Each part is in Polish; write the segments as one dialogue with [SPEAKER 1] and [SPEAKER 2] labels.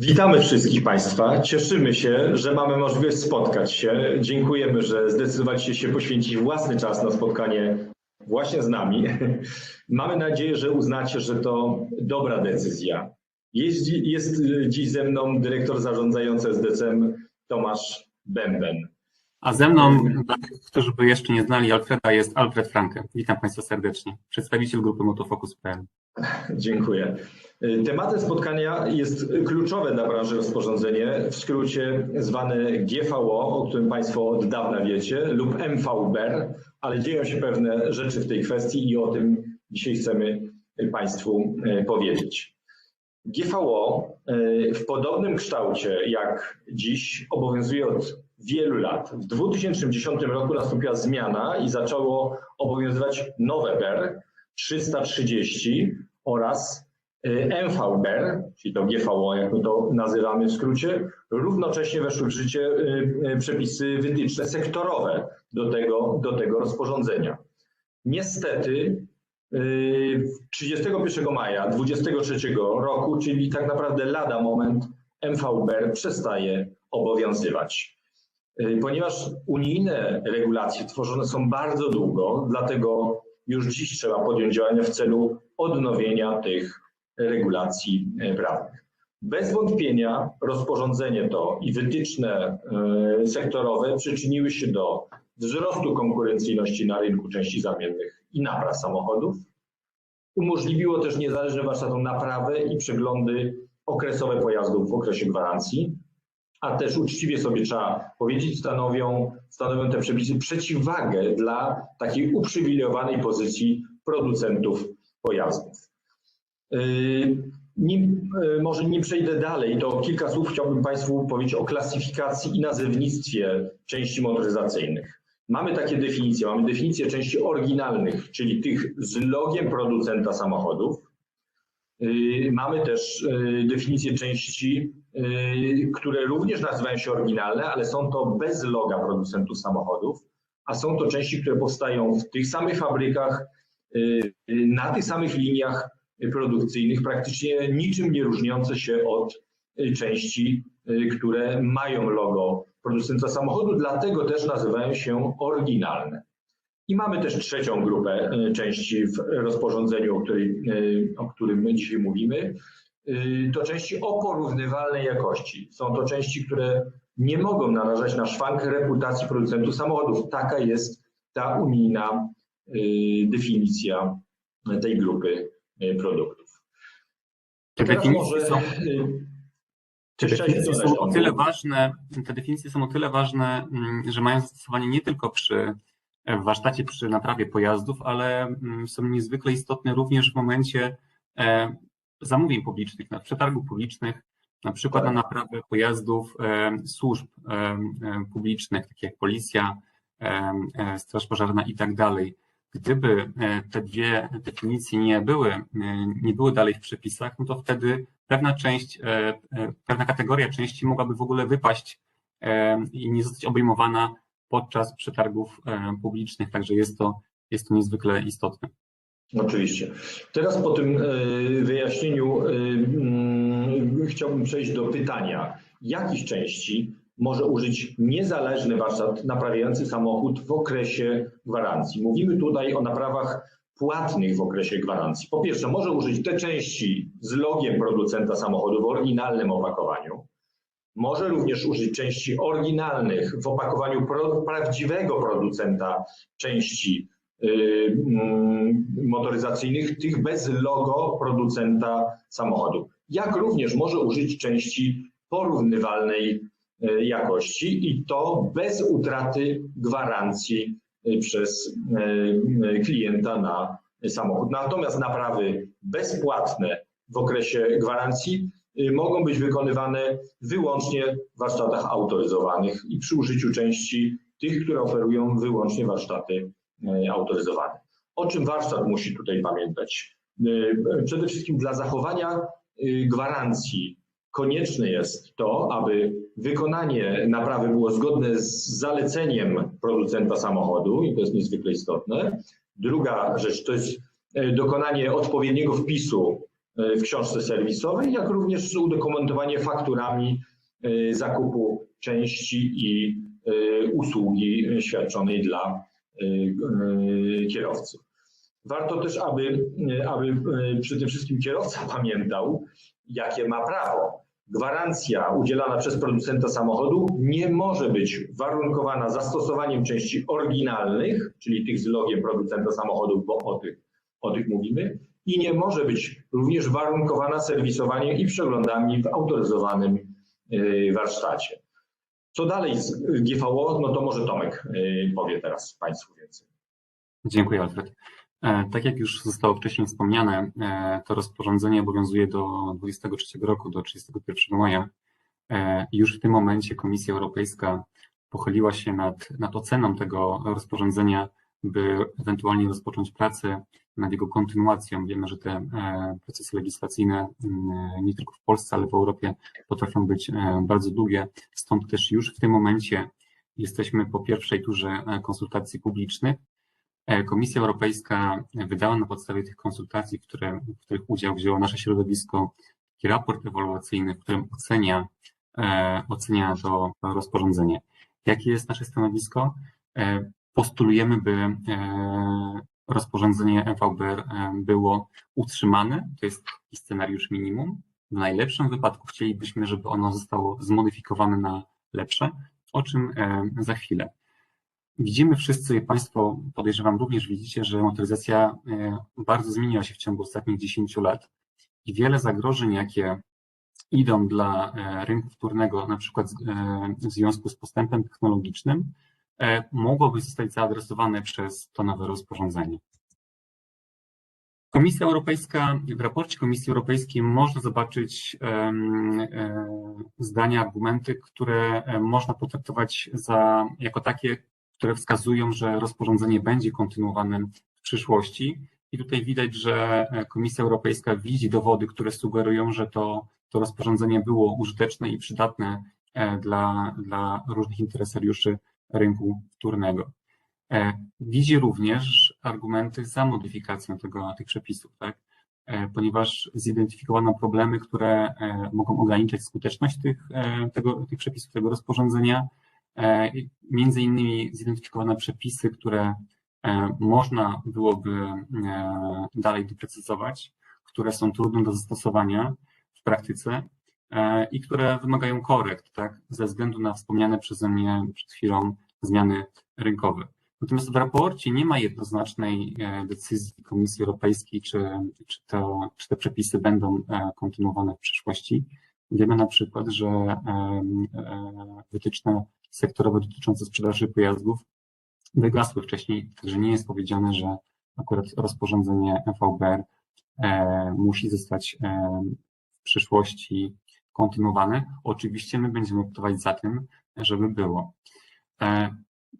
[SPEAKER 1] Witamy wszystkich Państwa. Cieszymy się, że mamy możliwość spotkać się. Dziękujemy, że zdecydowaliście się poświęcić własny czas na spotkanie właśnie z nami. Mamy nadzieję, że uznacie, że to dobra decyzja. Jest, jest dziś ze mną dyrektor zarządzający SDCM Tomasz Bęben.
[SPEAKER 2] A ze mną, dla tych, którzy by jeszcze nie znali Alfreda, jest Alfred Franke. Witam Państwa serdecznie. Przedstawiciel grupy Motofocus.pl.
[SPEAKER 1] Dziękuję. Tematem spotkania jest kluczowe dla branży rozporządzenie, w skrócie zwane GVO, o którym Państwo od dawna wiecie, lub MVBR, ale dzieją się pewne rzeczy w tej kwestii i o tym dzisiaj chcemy Państwu e, powiedzieć. GVO e, w podobnym kształcie jak dziś obowiązuje od wielu lat. W 2010 roku nastąpiła zmiana i zaczęło obowiązywać nowe BER 330 oraz y, MVBER, czyli to GVO, jak my to nazywamy w skrócie, równocześnie weszły w życie y, y, przepisy wytyczne sektorowe do tego, do tego rozporządzenia. Niestety y, 31 maja 2023 roku, czyli tak naprawdę lada moment, MVBER przestaje obowiązywać. Ponieważ unijne regulacje tworzone są bardzo długo, dlatego już dziś trzeba podjąć działania w celu odnowienia tych regulacji e, prawnych. Bez wątpienia rozporządzenie to i wytyczne e, sektorowe przyczyniły się do wzrostu konkurencyjności na rynku części zamiennych i napraw samochodów. Umożliwiło też niezależnym warsztatom naprawę i przeglądy okresowe pojazdów w okresie gwarancji, a też uczciwie sobie trzeba powiedzieć, stanowią, stanowią te przepisy przeciwwagę dla takiej uprzywilejowanej pozycji producentów pojazdów. Yy, yy, może nim przejdę dalej, to kilka słów chciałbym Państwu powiedzieć o klasyfikacji i nazewnictwie części motoryzacyjnych. Mamy takie definicje. Mamy definicję części oryginalnych, czyli tych z logiem producenta samochodów. Yy, Mamy też yy, definicję części, yy, które również nazywają się oryginalne, ale są to bez loga producentów samochodów, a są to części, które powstają w tych samych fabrykach, na tych samych liniach produkcyjnych, praktycznie niczym nie różniące się od części, które mają logo producenta samochodu, dlatego też nazywają się oryginalne. I mamy też trzecią grupę y, części w rozporządzeniu, o, której, y, o którym my dzisiaj mówimy. Y, To części o porównywalnej jakości. Są to części, które nie mogą narażać na szwank reputacji producentów samochodów. Taka jest ta unijna definicja tej grupy produktów.
[SPEAKER 2] Te definicje są, te definicje są o tyle ważne, te definicje są o tyle ważne, mm, że mają zastosowanie nie tylko przy w warsztacie przy naprawie pojazdów, ale mm, są niezwykle istotne również w momencie e, zamówień publicznych, na przetargów publicznych, na przykład
[SPEAKER 1] Tak.
[SPEAKER 2] na naprawę pojazdów e, służb e, publicznych, takich jak policja, straż pożarna i tak dalej. Gdyby te dwie definicje nie były, nie były dalej w przepisach, no to wtedy pewna część, pewna kategoria części mogłaby w ogóle wypaść i nie zostać obejmowana podczas przetargów e, publicznych, także jest to, jest to niezwykle istotne.
[SPEAKER 1] Oczywiście. Teraz po tym y, wyjaśnieniu y, mm, chciałbym przejść do pytania. Jakich części może użyć niezależny warsztat naprawiający samochód w okresie gwarancji? Mówimy tutaj o naprawach płatnych w okresie gwarancji. Po pierwsze, może użyć te części z logiem producenta samochodu w oryginalnym opakowaniu. Może również użyć części oryginalnych w opakowaniu pro, prawdziwego producenta części y, mm, motoryzacyjnych, tych bez logo producenta samochodu. Jak również może użyć części porównywalnej y, jakości i to bez utraty gwarancji y, przez y, y, klienta na samochód. Natomiast naprawy bezpłatne w okresie gwarancji mogą być wykonywane wyłącznie w warsztatach autoryzowanych i przy użyciu części tych, które oferują wyłącznie warsztaty y, autoryzowane. O czym warsztat musi tutaj pamiętać? Y, Przede wszystkim dla zachowania y, gwarancji konieczne jest to, aby wykonanie naprawy było zgodne z zaleceniem producenta samochodu i to jest niezwykle istotne. Druga rzecz to jest y, dokonanie odpowiedniego wpisu w książce serwisowej, jak również udokumentowanie fakturami e, zakupu części i e, usługi świadczonej dla e, e, kierowców. Warto też, aby, aby tym wszystkim kierowca pamiętał, jakie ma prawo. Gwarancja udzielana przez producenta samochodu nie może być warunkowana zastosowaniem części oryginalnych, czyli tych z logiem producenta samochodu, bo o tych, o tych mówimy, i nie może być również warunkowana serwisowaniem i przeglądami w autoryzowanym y, warsztacie. Co dalej z GVO, no to może Tomek y, powie teraz Państwu więcej.
[SPEAKER 2] Dziękuję, Alfred. E, Tak jak już zostało wcześniej wspomniane, e, to rozporządzenie obowiązuje do 23 roku, do 31 maja. E, Już w tym momencie Komisja Europejska pochyliła się nad, nad oceną tego rozporządzenia, by ewentualnie rozpocząć pracę nad jego kontynuacją. Wiemy, że te e, procesy legislacyjne nie tylko w Polsce, ale w Europie potrafią być e, bardzo długie. Stąd też już w tym momencie jesteśmy po pierwszej turze e, konsultacji publicznych. Komisja Europejska wydała na podstawie tych konsultacji, które, w których udział wzięło nasze środowisko, taki raport ewaluacyjny, w którym ocenia, ocenia to rozporządzenie. Jakie jest nasze stanowisko? Postulujemy, by rozporządzenie MVBR e, było utrzymane, to jest taki scenariusz minimum. W najlepszym wypadku chcielibyśmy, żeby ono zostało zmodyfikowane na lepsze, o czym e, za chwilę. Widzimy wszyscy, Państwo podejrzewam również widzicie, że motoryzacja e, bardzo zmieniła się w ciągu ostatnich 10 lat i wiele zagrożeń, jakie idą dla rynku wtórnego, na przykład w związku z postępem technologicznym, mogłoby zostać zaadresowane przez to nowe rozporządzenie. Komisja Europejska, w raporcie Komisji Europejskiej można zobaczyć e, zdania, argumenty, które e, można potraktować za, jako takie, które wskazują, że rozporządzenie będzie kontynuowane w przyszłości. I tutaj widać, że e, Komisja Europejska widzi dowody, które sugerują, że to, to rozporządzenie było użyteczne i przydatne e, dla, dla różnych interesariuszy rynku wtórnego. E, Widzi również argumenty za modyfikacją tego, tych przepisów, tak? E, ponieważ zidentyfikowano problemy, które e, mogą ograniczać skuteczność tych, tego, tych przepisów, tego rozporządzenia. Między innymi zidentyfikowano przepisy, które można byłoby dalej doprecyzować, które są trudne do zastosowania w praktyce i które wymagają korekt, tak, ze względu na wspomniane przeze mnie przed chwilą zmiany rynkowe. Natomiast w raporcie nie ma jednoznacznej e, decyzji Komisji Europejskiej, czy, czy, to, czy te przepisy będą e, kontynuowane w przyszłości. Wiemy na przykład, że e, wytyczne sektorowe dotyczące sprzedaży pojazdów wygasły wcześniej, także nie jest powiedziane, że akurat rozporządzenie FVBR e, musi zostać e, w przyszłości kontynuowane. Oczywiście my będziemy optować za tym, żeby było. E,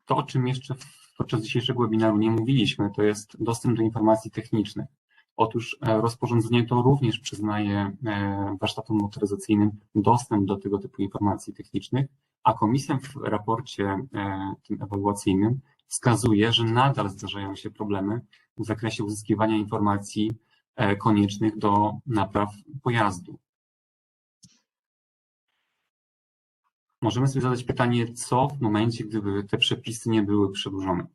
[SPEAKER 2] To, o czym jeszcze podczas dzisiejszego webinaru nie mówiliśmy, to jest dostęp do informacji technicznych. Otóż e, rozporządzenie to również przyznaje e, warsztatom motoryzacyjnym dostęp do tego typu informacji technicznych, a komisja w raporcie tym ewaluacyjnym wskazuje, że nadal zdarzają się problemy w zakresie uzyskiwania informacji koniecznych do napraw pojazdu. Możemy sobie zadać pytanie, co w momencie, gdyby te przepisy nie były przedłużone.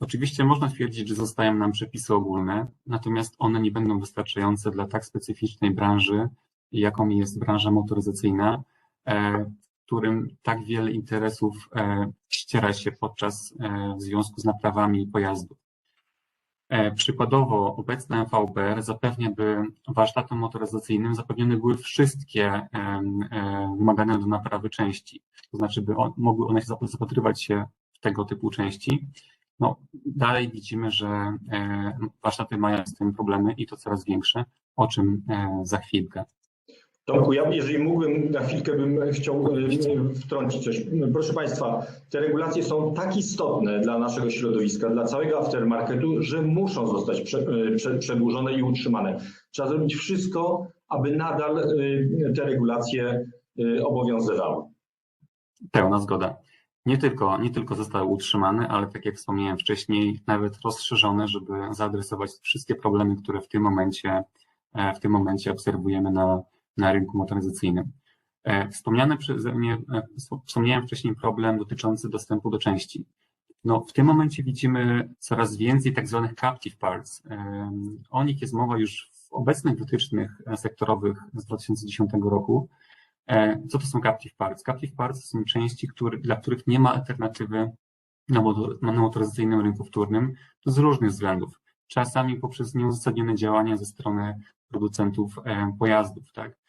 [SPEAKER 2] Oczywiście można twierdzić, że zostają nam przepisy ogólne, natomiast one nie będą wystarczające dla tak specyficznej branży, jaką jest branża motoryzacyjna, e, w którym tak wiele interesów e, ściera się podczas e, w związku z naprawami pojazdów. E, Przykładowo obecna MVBR zapewnia, by warsztatom motoryzacyjnym zapewnione były wszystkie e, wymagane do naprawy części. To znaczy, by on, mogły one się zap- zapatrywać się w tego typu części. No, dalej widzimy, że e, warsztaty mają z tym problemy i to coraz większe, o czym za chwilkę.
[SPEAKER 1] Tomku, ja jeżeli mógłbym, na chwilkę bym chciał e, wtrącić coś. Proszę Państwa, te regulacje są tak istotne dla naszego środowiska, dla całego aftermarketu, że muszą zostać prze, e, prze, przedłużone i utrzymane. Trzeba zrobić wszystko, aby nadal e, te regulacje obowiązywały.
[SPEAKER 2] Pełna zgoda. Nie tylko, nie tylko zostały utrzymane, ale tak jak wspomniałem wcześniej, nawet rozszerzone, żeby zaadresować wszystkie problemy, które w tym momencie w tym momencie obserwujemy na, na rynku motoryzacyjnym. E, Wspomniane przeze mnie, e, wspomniałem wcześniej problem dotyczący dostępu do części. No, w tym momencie widzimy coraz więcej tak zwanych captive parts. Em, O nich jest mowa już w obecnych wytycznych e, sektorowych z 2010 roku. E, Co to są captive parts? Captive parts są części, które, dla których nie ma alternatywy na, motor, na motoryzacyjnym rynku wtórnym z różnych względów. Czasami poprzez nieuzasadnione działania ze strony producentów e, pojazdów, tak?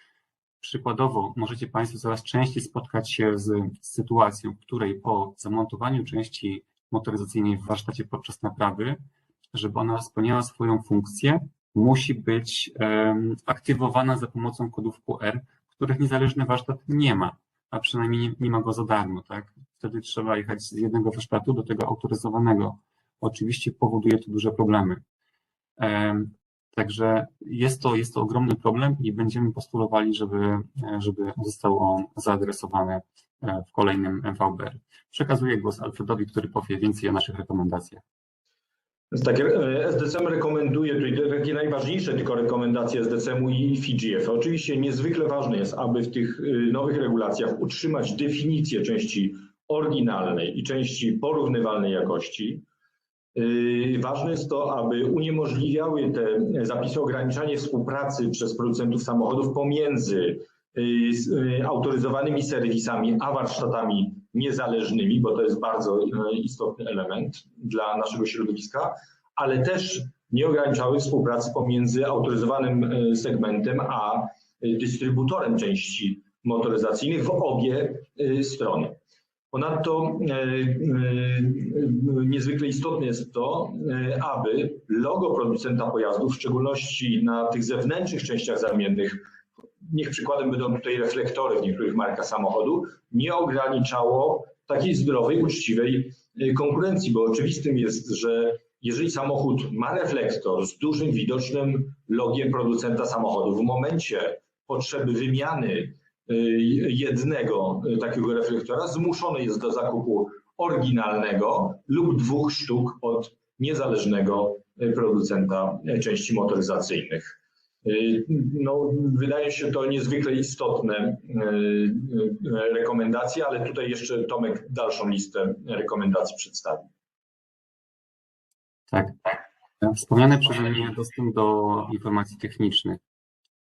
[SPEAKER 2] Przykładowo, możecie Państwo coraz częściej spotkać się z sytuacją, w której po zamontowaniu części motoryzacyjnej w warsztacie podczas naprawy, żeby ona spełniała swoją funkcję, musi być aktywowana za pomocą kodów QR, których niezależny warsztat nie ma, a przynajmniej nie, nie ma go za darmo, tak? Wtedy trzeba jechać z jednego warsztatu do tego autoryzowanego. Oczywiście powoduje to duże problemy. Także jest to, jest to ogromny problem i będziemy postulowali, żeby, żeby został on zaadresowany e, w kolejnym MVBR. Przekazuję głos Alfredowi, który powie więcej o naszych rekomendacjach.
[SPEAKER 1] Takie e, SDCM rekomenduje, tutaj takie najważniejsze tylko rekomendacje SDCM-u i FIGF. Oczywiście niezwykle ważne jest, aby w tych y, nowych regulacjach utrzymać definicję części oryginalnej i części porównywalnej jakości. Y, Ważne jest to, aby uniemożliwiały te zapisy ograniczanie współpracy przez producentów samochodów pomiędzy y, z, y, autoryzowanymi serwisami a warsztatami niezależnymi, bo to jest bardzo istotny element dla naszego środowiska, ale też nie ograniczały współpracy pomiędzy autoryzowanym segmentem a dystrybutorem części motoryzacyjnych w obie strony. Ponadto e, e, niezwykle istotne jest to, e, aby logo producenta pojazdów, w szczególności na tych zewnętrznych częściach zamiennych, niech przykładem będą tutaj reflektory w niektórych markach samochodu, nie ograniczało takiej zdrowej, uczciwej konkurencji, bo oczywistym jest, że jeżeli samochód ma reflektor z dużym, widocznym logiem producenta samochodu, w momencie potrzeby wymiany jednego y, takiego reflektora zmuszony jest do zakupu oryginalnego lub dwóch sztuk od niezależnego y, producenta części motoryzacyjnych. No, wydaje się to niezwykle istotne rekomendacje, ale tutaj jeszcze Tomek dalszą listę rekomendacji przedstawi.
[SPEAKER 2] Tak. Wspomniany przeze mnie dostęp do informacji technicznych.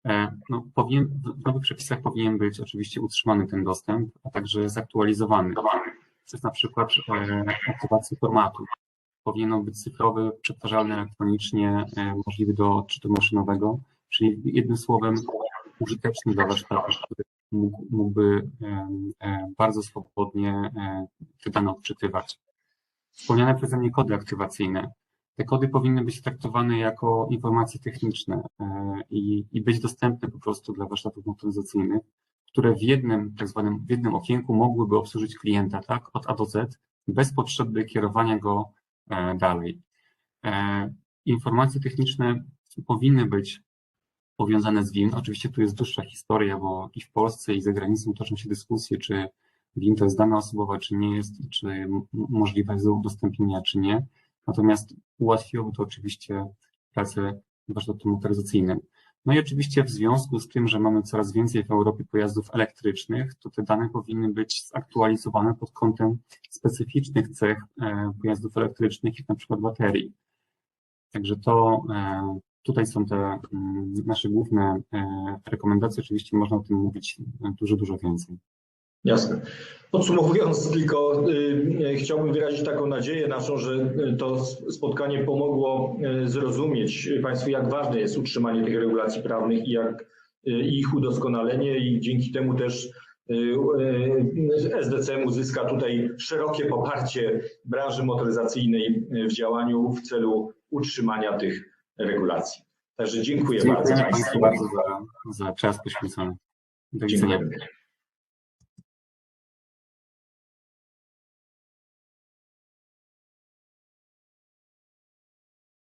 [SPEAKER 2] E, No, powinien, w nowych przepisach powinien być oczywiście utrzymany ten dostęp, a także zaktualizowany. Przez na przykład e, aktywację formatu. Powinien on być cyfrowy, przetwarzalny elektronicznie, e, możliwy do odczytu maszynowego, czyli jednym słowem użyteczny dla warsztatu, który mógł, mógłby bardzo swobodnie te dane odczytywać. Wspomniane przeze mnie kody aktywacyjne. Te kody powinny być traktowane jako informacje techniczne e, i, i być dostępne po prostu dla warsztatów motoryzacyjnych, które w jednym, tak zwanym, w jednym okienku mogłyby obsłużyć klienta, tak, od A do Z, bez potrzeby kierowania go e, dalej. E, Informacje techniczne powinny być powiązane z WIN. Oczywiście tu jest dłuższa historia, bo i w Polsce, i za granicą toczą się dyskusje, czy WIN to jest dana osobowa, czy nie jest, czy możliwe jest do udostępnienia, czy nie. Natomiast ułatwiłoby to oczywiście pracę warsztatom motoryzacyjnym. No i oczywiście w związku z tym, że mamy coraz więcej w Europie pojazdów elektrycznych, to te dane powinny być zaktualizowane pod kątem specyficznych cech e, pojazdów elektrycznych, jak na przykład baterii. Także to e, tutaj są te mm, nasze główne e, rekomendacje. Oczywiście można o tym mówić dużo, dużo więcej.
[SPEAKER 1] Jasne. Podsumowując tylko, y, chciałbym wyrazić taką nadzieję naszą, że y, to spotkanie pomogło y, zrozumieć Państwu, jak ważne jest utrzymanie tych regulacji prawnych i jak y, ich udoskonalenie i dzięki temu też y, y, SDCM uzyska tutaj szerokie poparcie branży motoryzacyjnej y, w działaniu w celu utrzymania tych regulacji. Także dziękuję, bardzo
[SPEAKER 2] Dziękuję
[SPEAKER 1] Państwu.
[SPEAKER 2] Państwu bardzo za, za czas poświęcony. Do widzenia.
[SPEAKER 1] Dziękuję.